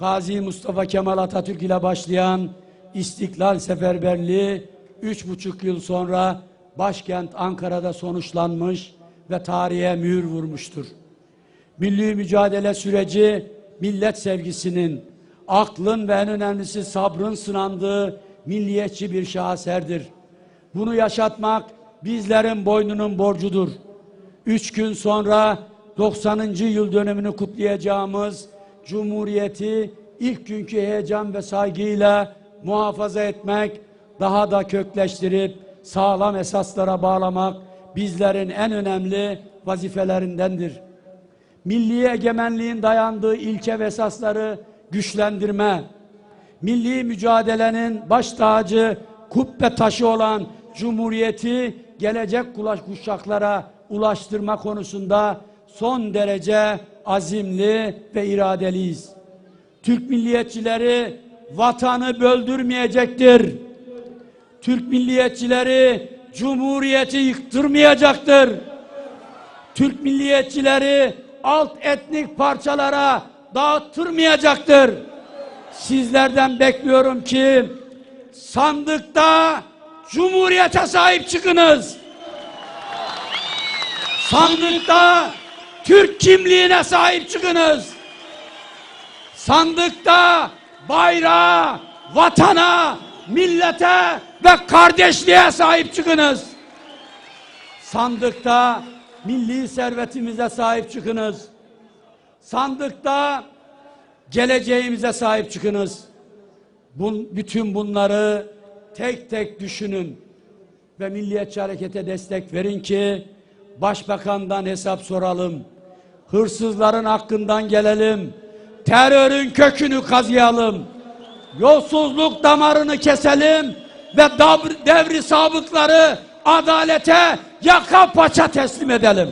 Gazi Mustafa Kemal Atatürk ile başlayan İstiklal Seferberliği üç buçuk yıl sonra başkent Ankara'da sonuçlanmış ve tarihe mühür vurmuştur. Milli mücadele süreci millet sevgisinin, aklın ve en önemlisi sabrın sınandığı milliyetçi bir şaheserdir. Bunu yaşatmak bizlerin boynunun borcudur. Üç gün sonra 90. yıl dönümünü kutlayacağımız Cumhuriyeti ilk günkü heyecan ve saygıyla muhafaza etmek, daha da kökleştirip sağlam esaslara bağlamak bizlerin en önemli vazifelerindendir. Milli egemenliğin dayandığı ilke ve esasları güçlendirme, milli mücadelenin baş tacı, kubbe taşı olan Cumhuriyeti gelecek kuşaklara ulaştırma konusunda son derece azimli ve iradeliyiz. Türk milliyetçileri vatanı böldürmeyecektir. Türk milliyetçileri Cumhuriyeti yıktırmayacaktır. Türk milliyetçileri alt etnik parçalara dağıttırmayacaktır. Sizlerden bekliyorum ki sandıkta Cumhuriyete sahip çıkınız. Sandıkta Türk kimliğine sahip çıkınız. Sandıkta bayrağa, vatana, millete ve kardeşliğe sahip çıkınız. Sandıkta milli servetimize sahip çıkınız. Sandıkta geleceğimize sahip çıkınız. Bun, bütün bunları tek tek düşünün ve milliyetçi harekete destek verin ki başbakandan hesap soralım. Hırsızların hakkından gelelim. Terörün kökünü kazıyalım. Yolsuzluk damarını keselim ve devri sabıkları adalete yaka paça teslim edelim.